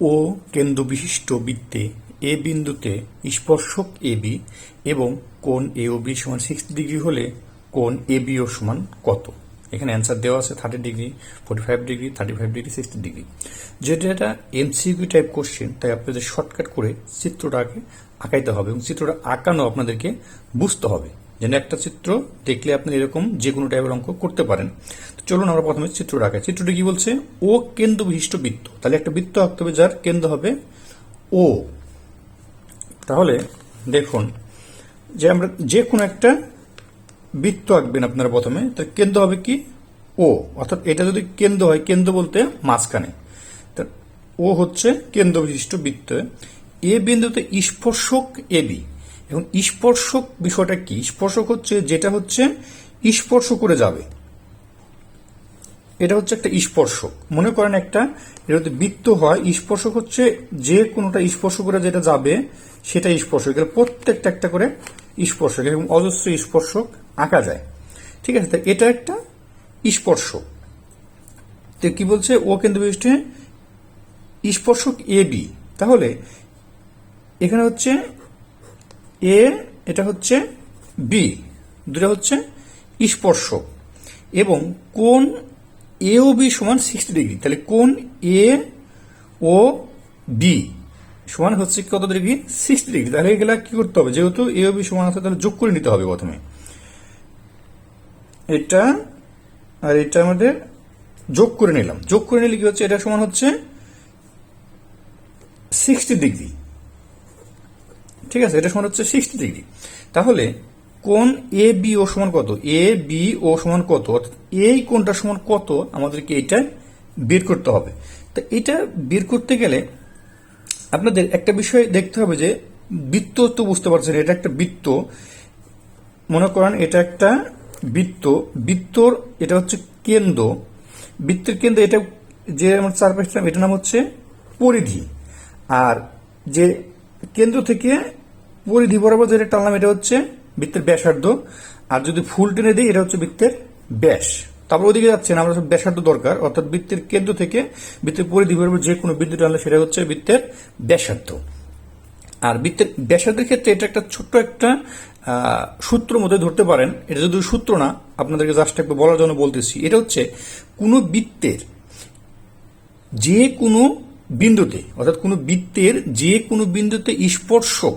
ও কেন্দ্র বিশিষ্ট বৃত্তে এ বিন্দুতে স্পর্শক এ বি এবং কোণ এ ও বি সমান সিক্সটি ডিগ্রি হলে কোণ এ বি ও সমান কত? এখানে অ্যান্সার দেওয়া আছে thirty degree forty five degree thirty five degree sixty degree যেটা এটা এমসিকিউ টাইপ কোশ্চেন তাই আপনাদের শর্টকাট করে চিত্রটাকে আঁকাইতে হবে এবং চিত্রটা আঁকানো আপনাদেরকে বুঝতে হবে। যেন একটা চিত্র দেখলে আপনি এরকম যে কোনো টাইপের অঙ্ক করতে পারেন। তো চলুন আমরা প্রথমে চিত্র আঁকাই। চিত্রটি কি বলছে? ও কেন্দ্র বিশিষ্ট বৃত্ত। তাহলে একটা বৃত্ত আঁকতে হবে যার কেন্দ্র হবে ও। তাহলে দেখুন, যে আমরা যে কোনো একটা বৃত্ত আঁকবেন আপনারা প্রথমে, তার কেন্দ্র হবে কি? ও। অর্থাৎ এটা যদি কেন্দ্র হয়, কেন্দ্র বলতে মাঝখানে। ও হচ্ছে কেন্দ্র বিশিষ্ট বৃত্ত। এ বিন্দুতে স্পর্শক এ বি এখন স্পর্শক বিষয়টা কি? স্পর্শক হচ্ছে যেটা হচ্ছে স্পর্শ করে যাবে। এটা হচ্ছে একটা স্পর্শক। মনে করেন একটা, এটা যদি বৃত্ত হয়, স্পর্শক হচ্ছে যে কোনোটা স্পর্শ করে যেটা যাবে, সেটা স্পর্শক। প্রত্যেকটা একটা করে স্পর্শক, এবং অজস্র স্পর্শক আঁকা যায়। ঠিক আছে এটা একটা স্পর্শক। তো কি বলছে? ও কেন্দ্র বিশিষ্টে স্পর্শক এ বি। তাহলে এখানে হচ্ছে এ, এটা হচ্ছে বি, দুটা হচ্ছে স্পর্শক এবং কোন এ ও বি সমান সিক্সটি ডিগ্রি তাহলে কোন এ ও বি সমান হচ্ছে কত ডিগ্রি সিক্সটি ডিগ্রি তাহলে এগুলা কি করতে হবে? যেহেতু এ ও বি সমান আছে, তাহলে যোগ করে নিতে হবে প্রথমে। এটা আর এটা আমাদের যোগ করে নিলাম। যোগ করে নিলে কি হচ্ছে? এটা সমান হচ্ছে সিক্সটি ডিগ্রি ঠিক আছে, এটা সমান হচ্ছে সিক্সটি ডিগ্রি তাহলে কোন এ বি ও সমান কত? এ বি ও সমান কত? এই কোনটা সমান কত? আমাদেরকে এটা বের করতে হবে। তো এটা বের করতে গেলে আপনাদের একটা বিষয় দেখতে হবে যে বৃত্ত তো বুঝতে পারছেন, এটা একটা বৃত্ত। মনে করেন এটা একটা বৃত্ত। বৃত্তর এটা হচ্ছে কেন্দ্র। বৃত্তের কেন্দ্র এটা যে আমরা চার পাইছিলাম এটার নাম হচ্ছে পরিধি। আর যে কেন্দ্র থেকে পরিধি বরাবর যেটা টানলাম, এটা হচ্ছে বৃত্তের ব্যাসার্ধ। আর যদি ফুল টেনে দিই, এটা হচ্ছে বৃত্তের ব্যাস। তারপর ওদিকে যাচ্ছেন আমরা ব্যাসার্ধ দরকার। অর্থাৎ বৃত্তের কেন্দ্র থেকে বৃত্তের পরিধি বরাবর যে কোনো বিদ্যুৎ টানলে সেটা হচ্ছে বৃত্তের ব্যাসার্ধ। আর বৃত্তের ব্যাসার্ধের ক্ষেত্রে এটা একটা ছোট্ট একটা সূত্র মধ্যে ধরতে পারেন। এটা যদি সূত্র না, আপনাদেরকে জাস্ট একটু বলার জন্য বলতেছি। এটা হচ্ছে কোনো বৃত্তের যে কোনো বিন্দুতে, অর্থাৎ কোনো বৃত্তের যে কোনো বিন্দুতে স্পর্শক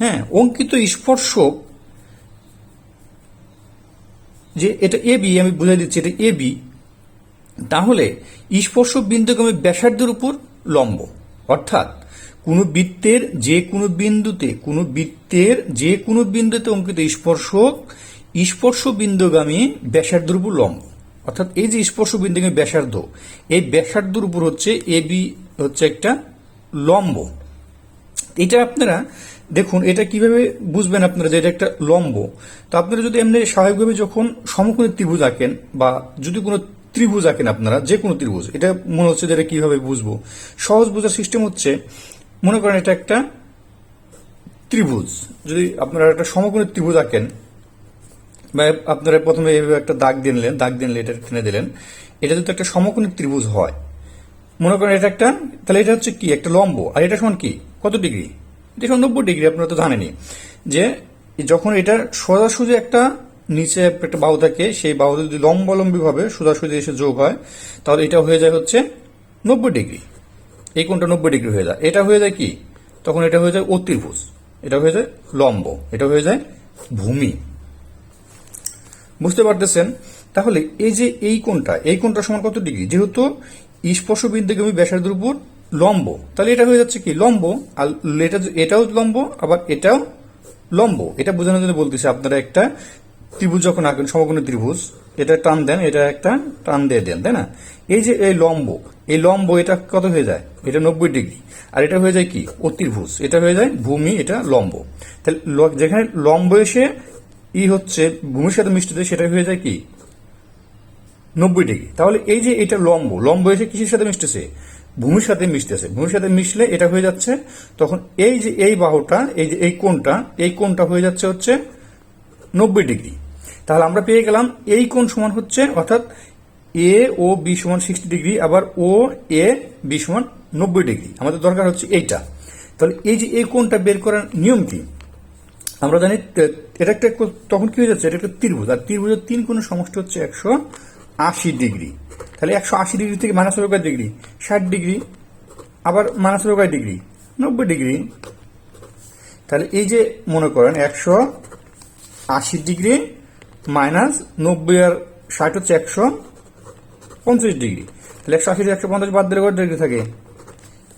হ্যাঁ অঙ্কিত স্পর্শক যে এটা এ বি আমি বুঝাই দিচ্ছি, এটা এ বি তাহলে স্পর্শক বিন্দুগামী ব্যাসার্ধের উপর লম্ব, অর্থাৎ কোনো বৃত্তের যে কোনো বিন্দুতে, কোনো বৃত্তের যে কোনো বিন্দুতে অঙ্কিত স্পর্শক স্পর্শ বিন্দুগামী ব্যাসার্ধের উপর লম্ব, অর্থাৎ এই যে স্পর্শ বিন্দুগামী ব্যাসার্ধ, এই ব্যাসার্ধের উপর হচ্ছে এ বি হচ্ছে একটা লম্ব। এটা আপনারা দেখুন, এটা কীভাবে বুঝবেন আপনারা যে এটা একটা লম্ব? তো আপনারা যদি এমনি স্বাভাবিকভাবে যখন সমকোণী ত্রিভুজ আঁকেন বা যদি কোনো ত্রিভুজ আঁকেন আপনারা, যে কোনো ত্রিভুজ, এটা মনে হচ্ছে যে এটা কীভাবে বুঝব? সহজ বোঝার সিস্টেম হচ্ছে, মনে করেন এটা একটা ত্রিভুজ। যদি আপনারা একটা সমকোণী ত্রিভুজ আঁকেন, বা আপনারা প্রথমে এইভাবে একটা দাগ দিয়ে নিলেন, দাগ দিয়ে এটা টেনে দিলেন, এটা যদি একটা সমকোণী ত্রিভুজ হয়, মনে করেন এটা একটা, তাহলে এটা হচ্ছে কি? একটা লম্ব। আর এটা সমান কি? কত ডিগ্রি? দেখুন, নব্বই ডিগ্রি, আপনারা তো জানেনই যে যখন এটা সোজাসুজি একটা নিচে একটা বাহু থাকে, সেই বাহু যদি লম্বালম্বী ভাবে সোজাসুজি এসে যোগ হয়, তাহলে এটা হয়ে যায় হচ্ছে নব্বই ডিগ্রি। এই কোণটা নব্বই ডিগ্রি হয়ে যায়। এটা হয়ে যায় কি? তখন এটা হয়ে যায় অতির্ভুজ এটা হয়ে যায় লম্ব। এটা হয়ে যায় ভূমি। বুঝতে পারতেছেন? তাহলে এই যে এই কোণটা এই কোণটা সমান কত ডিগ্রি? যেহেতু স্পর্শ বিন্দুগামী ব্যাসার্ধের উপর লম্ব। তাহলে এটা হয়ে যাচ্ছে কি? লম্ব, আর এটা এটাও লম্ব, আবার এটাও লম্ব। এটা বোঝানোর জন্য বলতেছি আপনারা একটা ত্রিভুজ যখন আঁকেন, সমকোণী ত্রিভুজ, এটা টান দেন, এটা একটা টান দিয়ে দেন, তাই না? এই যে এই লম্ব এই লম্ব এটা কত হয়ে যায়? এটা নব্বই ডিগ্রি। আর এটা হয়ে যায় কি? অতির্ভুজ এটা হয়ে যায় ভূমি, এটা লম্ব। তাহলে যেখানে লম্ব এসে ই হচ্ছে, ভূমির সাথে মিষ্টি মিষ্টিতে সেটা হয়ে যায় কি? নব্বই ডিগ্রি। তাহলে এই যে এটা লম্ব লম্ব এসে কিসের সাথে মিশতেছে? ভূমির সাথে মিশতেছে। ভূমির সাথে মিশলে এটা হয়ে যাচ্ছে, তখন এই যে এই বাহুটা, এই যে এই কোণটা এই কোণটা হয়ে যাচ্ছে হচ্ছে নব্বই ডিগ্রি। তাহলে আমরা পেয়ে গেলাম এই কোণ সমান হচ্ছে, অর্থাৎ এ ও বি সমান সিক্সটি ডিগ্রি, আবার ও, এ, বি সমান নব্বই ডিগ্রি। আমাদের দরকার হচ্ছে এইটা। তাহলে এই যে এই কোণটা বের করার নিয়ম কি? আমরা জানি এটা একটা তখন কি হয়ে যাচ্ছে? এটা একটা ত্রিভুজ, আর ত্রিভুজের তিন কোণের সমষ্টি হচ্ছে একশো আশি ডিগ্রি। তাহলে একশো আশি ডিগ্রি থেকে মাইনাস কয় ডিগ্রি ষাট ডিগ্রি আবার মাইনাস কয় ডিগ্রি নব্বই ডিগ্রি তাহলে এই যে মনে করেন একশো আশি ডিগ্রি মাইনাস নব্বই আর ষাট হচ্ছে একশো পঞ্চাশ ডিগ্রি তাহলে একশো আশি একশো পঞ্চাশ বাদ দিলে কত ডিগ্রি থাকে?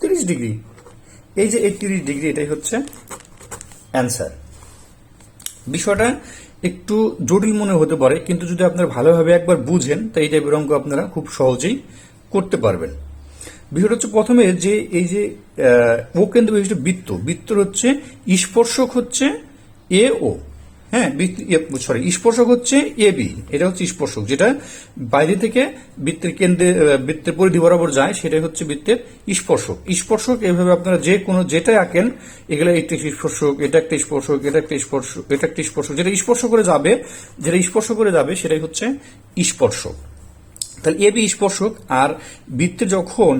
তিরিশ ডিগ্রি এই যে এই তিরিশ ডিগ্রি এটাই হচ্ছে অ্যান্সার বিষয়টা একটু জটিল মনে হতে পারে, কিন্তু যদি আপনারা ভালোভাবে একবার বুঝেন, তো এই টাইপের অঙ্ক আপনারা খুব সহজেই করতে পারবেন। বিষয়টা হচ্ছে প্রথমে যে এই যে ও কেন্দ্র বিশিষ্ট বৃত্ত, বৃত্তর হচ্ছে, স্পর্শক হচ্ছে এ ও। হ্যাঁ সরি স্পর্শক হচ্ছে এ বি, এটা হচ্ছে স্পর্শক, যেটা বাইরে থেকে বৃত্তের কেন্দ্রে বৃত্তের পরিধি বরাবর যায়, সেটাই হচ্ছে বৃত্তের স্পর্শক। স্পর্শক এভাবে আপনারা যে কোনো যেটাই আঁকেন, এগুলো একটা স্পর্শক, এটা একটা স্পর্শক, এটা একটা স্পর্শক, এটা একটা স্পর্শক, যেটা স্পর্শ করে যাবে, যেটা স্পর্শ করে যাবে, সেটাই হচ্ছে স্পর্শক। তাহলে এ বি স্পর্শক, আর বৃত্তে যখন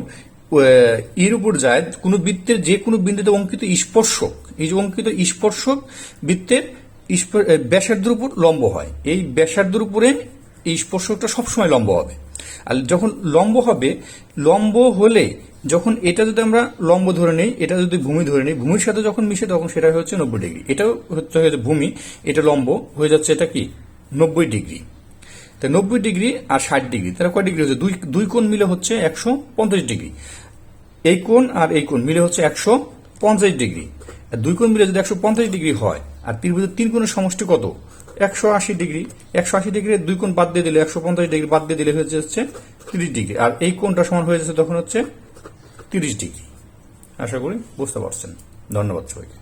এর উপর যায়, কোনো বৃত্তের যে কোনো বিন্দুতে অঙ্কিত স্পর্শক, এই যে অঙ্কিত স্পর্শক, বৃত্তের ব্যাসার্ধের উপর লম্ব হয়। এই ব্যাসার্ধের উপরে এই স্পর্শকটা সবসময় লম্ব হবে। আর যখন লম্ব হবে, লম্ব হলে যখন এটা যদি আমরা লম্ব ধরে নিই, এটা যদি ভূমি ধরে নিই, ভূমির সাথে যখন মিশে তখন সেটা হচ্ছে নব্বই ডিগ্রি। এটাও হচ্ছে ভূমি, এটা লম্ব, হয়ে যাচ্ছে এটা কি? নব্বই ডিগ্রি। তা নব্বই ডিগ্রি আর ষাট ডিগ্রি, তাহলে কয় ডিগ্রি হচ্ছে? দুই দুই কোণ মিলে হচ্ছে একশো পঞ্চাশ ডিগ্রি। এই কোণ আর এই কোণ মিলে হচ্ছে একশো পঞ্চাশ ডিগ্রি। আর দুই কোণ মিলে যদি একশো পঞ্চাশ ডিগ্রি হয় আর ত্রিভুজের তিন কোণের সমষ্টি কত? একশো আশি ডিগ্রি। একশো আশি ডিগ্রি দুই কোণ বাদ দিয়ে দিলে একশো পঞ্চাশ ডিগ্রি বাদ দিয়ে দিলে হয়ে যাচ্ছে তিরিশ ডিগ্রি। আর এই কোণটা সমান হয়ে যাচ্ছে তখন হচ্ছে তিরিশ ডিগ্রি। আশা করি বুঝতে পারছেন। ধন্যবাদ সবাইকে।